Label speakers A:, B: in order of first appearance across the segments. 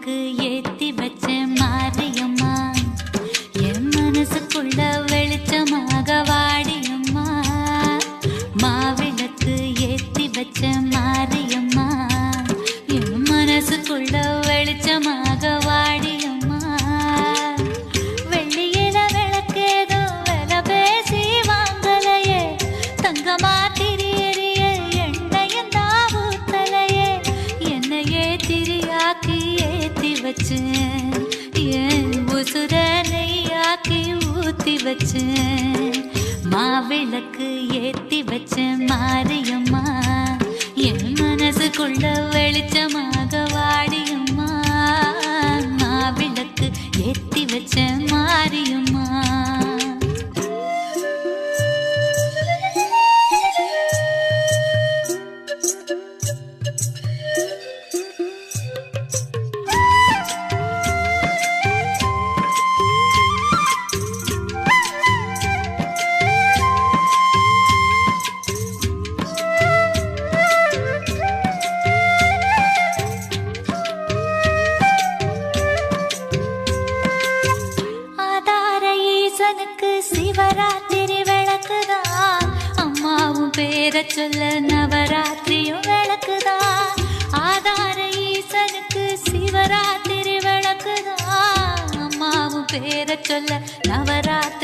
A: எனக்கு ஏ வச்சேன் மாவிளக்கு ஏத்தி வச்ச மாரியம்மா. என் மனசுக்குள்ள வெளிச்சமாக வாடியம்மா. மாவிளக்கு ஏத்தி வச்ச மாரியம்மா. சொல்ல நவராத்திரியும்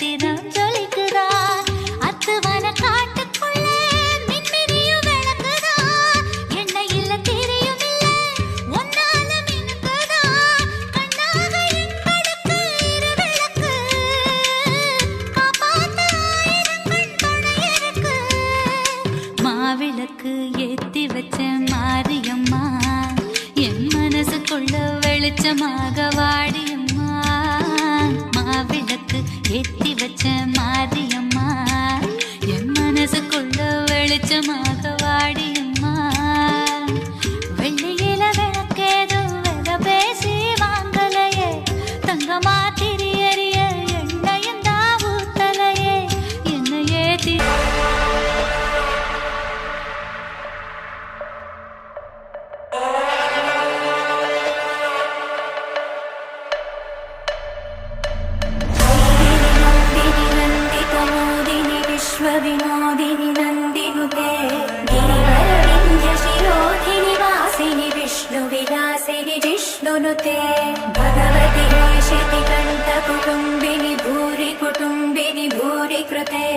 A: நட்சத்திரம் ஜொலிக்குதான் அத்துவன காட்டுக்குள்ள மின்மினியும் விளக்குதான் எண்ணெயில திரியும் இல்ல ஒன்னால கண்ணாக இரு விளக்கு. காப்பாத்த துணை இருக்கு. மாவிளக்கு ஏத்தி வச்ச மாரியம்மா என் மனசுக்குள்ள வெளிச்சமாக வாடி மாவிளக்கு ஏத்தி வச்ச
B: மாதிரி जिष्णुनुते भगवति हेशिति कण्ठकुटुम्बिनि भूरि कुटुम्बिनि भूरि कृते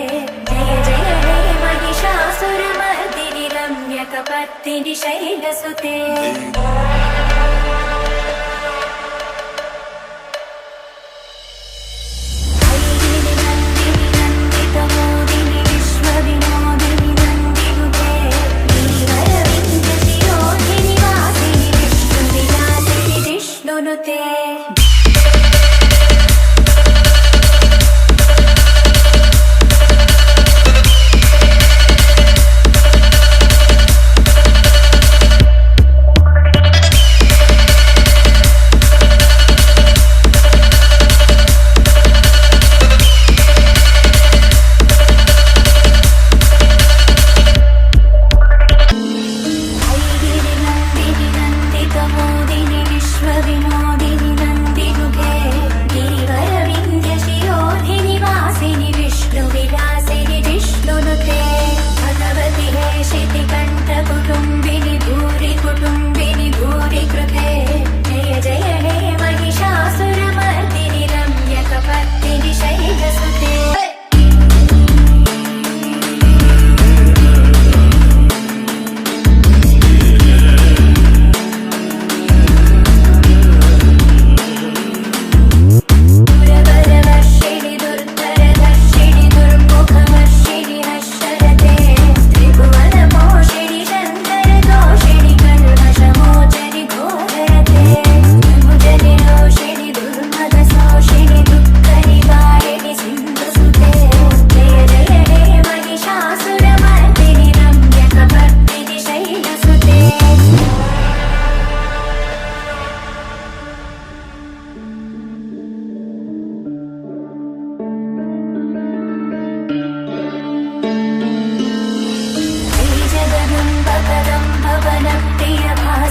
B: जय जय हे महिषासुरमर्दिनि रम्यकपर्दिनि शैलसुते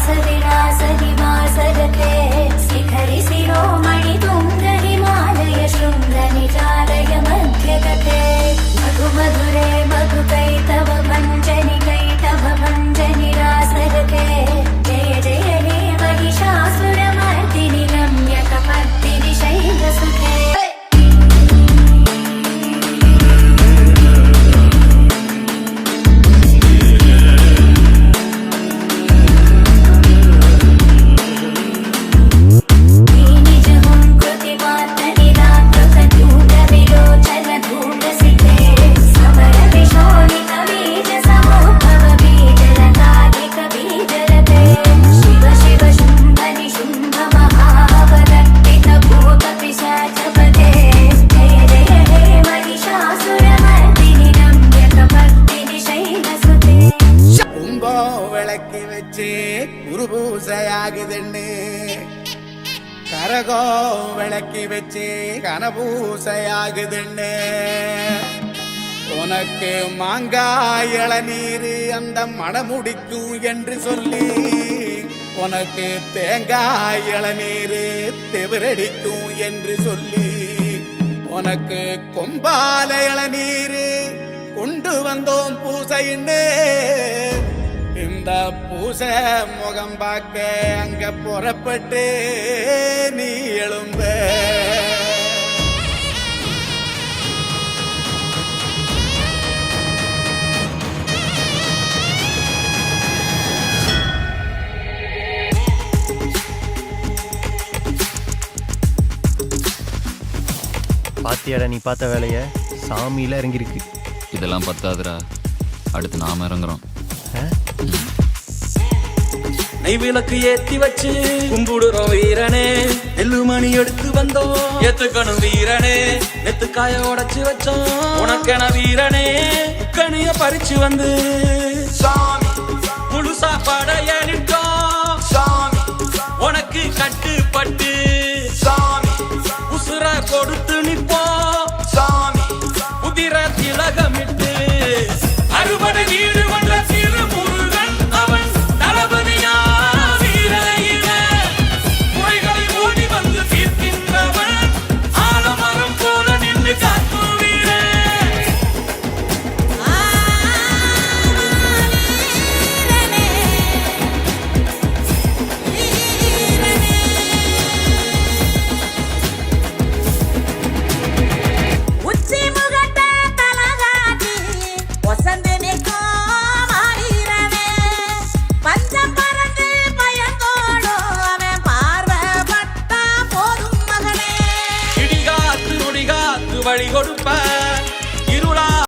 B: सदिरासदिमासरते शिखरि शिरोमणितुङ्गहिमालय शृङ्गनिचालय मध्यगते
A: मधुमधुरे
C: உனக்கி வச்சு கனபூசையாகுதுன்னு. உனக்கு மாங்காய் இளநீர் அந்த மணமுடிக்கும் என்று சொல்லி உனக்கு தேங்காய் இளநீர் தெவிரடிக்கும் என்று சொல்லி உனக்கு கொம்பால இளநீர் கொண்டு வந்தோம் பூசைன்னு. இந்த பூசை முகம் பார்க்க அங்க புறப்பட்டு நீ எழும்ப.
D: பாத்தியாடா நீ பார்த்த வேலைய? சாமியில இறங்கியிருக்கு.
E: இதெல்லாம் பத்தாதுடா. அடுத்து நாம இறங்குறோம்.
F: நெய் விளக்கு ஏத்தி வச்சு கும்பிடுறோம் வீரனே. நெல்லு மணி எடுத்து வந்தோம். ஏத்துக்கணும் வீரனே. நெத்துக்காய உடைச்சு வச்சோம். உனக்கென வீரனே. கனிய பறிச்சு வந்து சாமி முழுசா சாப்பாடைய நிட்டோம் சாமி உனக்கு கட்டு